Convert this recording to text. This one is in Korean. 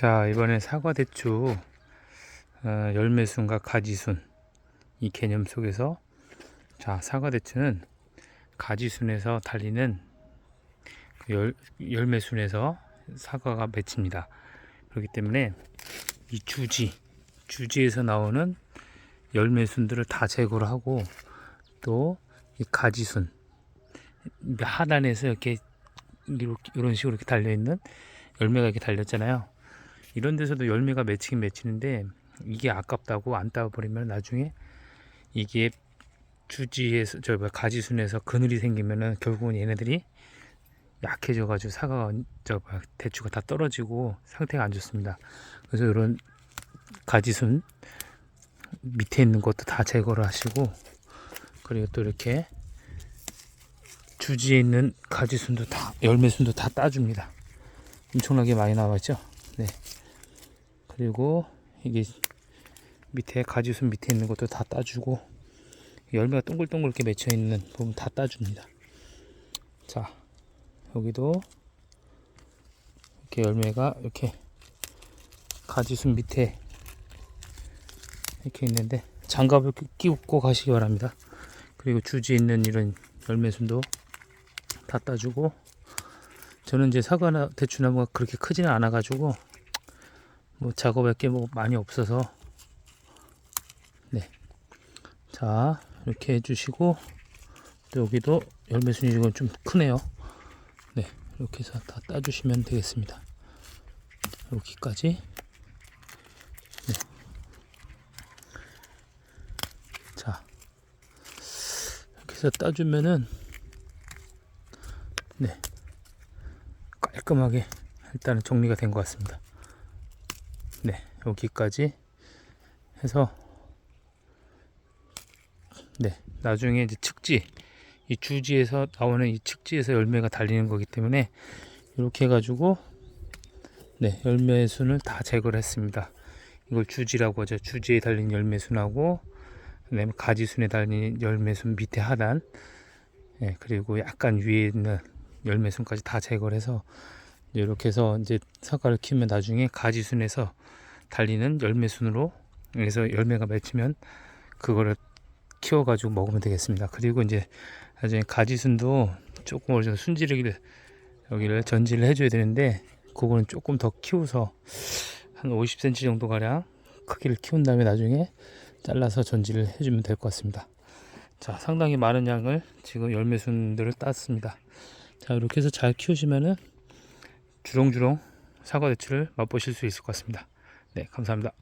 자, 이번에 사과 대추 어, 열매순과 가지순 이 개념 속에서 자, 사과 대추는 가지순에서 달리는 그 열, 열매순에서 사과가 맺힙니다. 그렇기 때문에 이 주지, 주지에서 나오는 열매순들을 다 제거를 하고 또 이 가지순 하단에서 이렇게 이런 식으로 이렇게 달려 있는 열매가 이렇게 달렸잖아요. 이런 데서도 열매가 맺히긴 맺히는데 이게 아깝다고 안 따버리면 나중에 이게 주지에서 저 뭐야, 가지 순에서 그늘이 생기면은 결국은 얘네들이 약해져 가지고 사과가 저 뭐야, 대추가 다 떨어지고 상태가 안 좋습니다. 그래서 이런 가지순 밑에 있는 것도 다 제거를 하시고 그리고 또 이렇게 주지에 있는 가지순도 다 열매순도 다 따줍니다. 엄청나게 많이 나왔죠. 네. 그리고 이게 밑에 가지순 밑에 있는 것도 다 따주고 열매가 동글동글 이렇게 맺혀 있는 부분 다 따줍니다. 자 여기도 이렇게 열매가 이렇게 가지순 밑에 이렇게 있는데 장갑을 끼고 가시기 바랍니다. 그리고 주지에 있는 이런 열매순도 다 따주고 저는 이제 사과나 대추나무가 그렇게 크지는 않아 가지고 뭐 작업할 게 뭐 많이 없어서 네. 자, 이렇게 해 주시고 또 여기도 열매 순이 이건 좀 크네요. 네. 이렇게 해서 다 따 주시면 되겠습니다. 여기까지 네. 자. 이렇게 해서 따주면은 네. 깔끔하게 일단은 정리가 된 것 같습니다. 네, 여기까지 해서 네, 나중에 이제 측지 이 주지에서 나오는 이 측지에서 열매가 달리는 거기 때문에 이렇게 해가지고 네, 열매 순을 다 제거를 했습니다. 이걸 주지라고 하죠. 주지에 달린 열매 순하고 그다음에 가지 순에 달린 열매 순 밑에 하단 네, 그리고 약간 위에 있는 열매 순까지 다 제거를 해서 이렇게 해서 이제 사과를 키우면 나중에 가지 순에서 달리는 열매 순으로 그래서 열매가 맺히면 그거를 키워가지고 먹으면 되겠습니다. 그리고 이제 나중에 가지 순도 조금 어느 정도 순지르기를 여기를 전지를 해줘야 되는데 그거는 조금 더 키워서 한 50cm 정도 가량 크기를 키운 다음에 나중에 잘라서 전지를 해주면 될 것 같습니다. 자, 상당히 많은 양을 지금 열매순들을 땄습니다. 자, 이렇게 해서 잘 키우시면은 주렁주렁 사과 대추를 맛보실 수 있을 것 같습니다. 네, 감사합니다.